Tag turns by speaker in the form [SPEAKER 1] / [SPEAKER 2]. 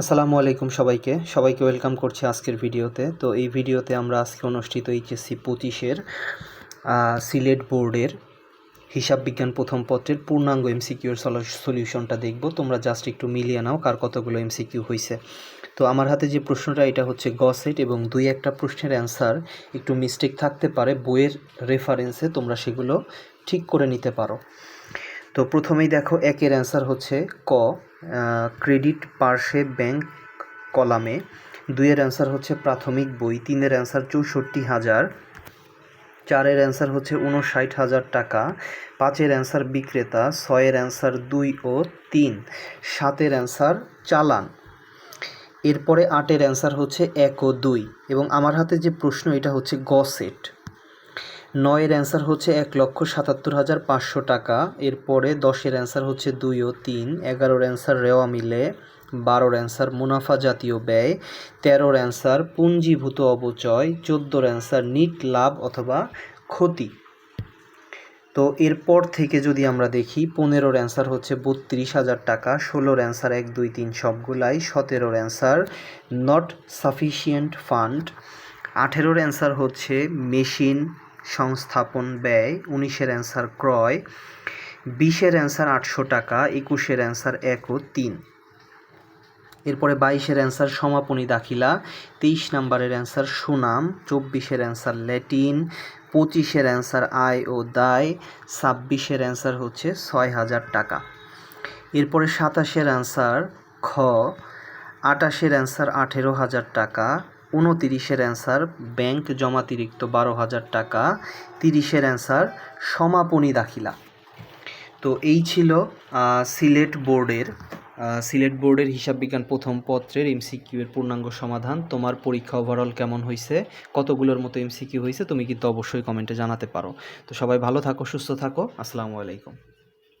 [SPEAKER 1] আসসালামু আলাইকুম সবাইকে। সবাইকে ওয়েলকাম করছি আজকের ভিডিওতে। তো এই ভিডিওতে আমরা আজকে অনুষ্ঠিত এইচএসসি পঁচিশের সিলেট বোর্ডের হিসাব বিজ্ঞান প্রথম পত্রের পূর্ণাঙ্গ এমসিকিউর সলিউশনটা দেখব। তোমরা জাস্ট একটু মিলিয়ে নাও কার কতগুলো এমসিকিউ হয়েছে তো আমার হাতে যে প্রশ্নটা, এটা হচ্ছে গ সেট এবং দুই একটা প্রশ্নের অ্যান্সার। একটু মিস্টেক থাকতে পারে, বইয়ের রেফারেন্সে তোমরা সেগুলো ঠিক করে নিতে পারো। তো প্রথমেই দেখো, একের অ্যান্সার হচ্ছে ক। ক্রেডিট পার্শ্বে ব্যাংক কলামে দুইয়ের অ্যান্সার হচ্ছে প্রাথমিক বই, তিনের অ্যান্সার চৌষট্টি হাজার, চারের অ্যান্সার হচ্ছে উনষাট হাজার টাকা, পাঁচের অ্যান্সার বিক্রেতা, ছয়ের অ্যান্সার দুই ও তিন, সাতের অ্যান্সার চালান। এরপরে আটের অ্যান্সার হচ্ছে এক ও দুই এবং আমার হাতে যে প্রশ্ন, এটা হচ্ছে গ সেট নয়ের অ্যান্সার হচ্ছে এক লক্ষ সাতাত্তর হাজার পাঁচশো টাকা, এরপরে দশের অ্যান্সার হচ্ছে দুই ও তিন, এগারোর অ্যান্সার রেওয়া মিলে, বারোর অ্যান্সার মুনাফা জাতীয় ব্যয়, তেরোর অ্যান্সার পুঞ্জীভূত অবচয় চোদ্দোর অ্যান্সার নিট লাভ অথবা ক্ষতি। তো এরপর থেকে যদি আমরা দেখি, পনেরোর অ্যান্সার হচ্ছে বত্রিশ হাজার টাকা, ষোলোর অ্যান্সার এক, দুই, তিন সবগুলাই, সতেরোর অ্যান্সার নট সাফিসিয়েন্ট ফান্ড আঠেরোর অ্যান্সার হচ্ছে মেশিন সংস্থাপন ব্যয়, উনিশের অ্যান্সার ক্রয়, বিশের অ্যান্সার আটশো টাকা, একুশের অ্যান্সার এক ও তিন। এরপরে বাইশের অ্যান্সার সমাপনী দাখিলা, তেইশ নাম্বারের অ্যান্সার সুনাম, চব্বিশের অ্যান্সার ল্যাটিন পঁচিশের অ্যান্সার আয় ও দায়, ছাব্বিশের অ্যান্সার হচ্ছে ছয় হাজার টাকা। এরপরে সাতাশের অ্যান্সার খ, আটাশের অ্যান্সার আঠেরো হাজার টাকা উনতিরিশের অ্যান্সার, ব্যাংক জমাতিরিক্ত বারো হাজার টাকা, তিরিশের অ্যান্সার, সমাপনী দাখিলা। তো এই ছিল সিলেট বোর্ডের সিলেট বোর্ডের হিসাব বিজ্ঞান প্রথম পত্রের এমসিকিউ এর পূর্ণাঙ্গ সমাধান। তোমার পরীক্ষা ওভারঅল কেমন হয়েছে কতগুলোর মতো এমসিকিউ হয়েছে তুমি কিন্তু অবশ্যই কমেন্টে জানাতে পারো। তো সবাই ভালো থাকো, সুস্থ থাকো। আসসালামু আলাইকুম।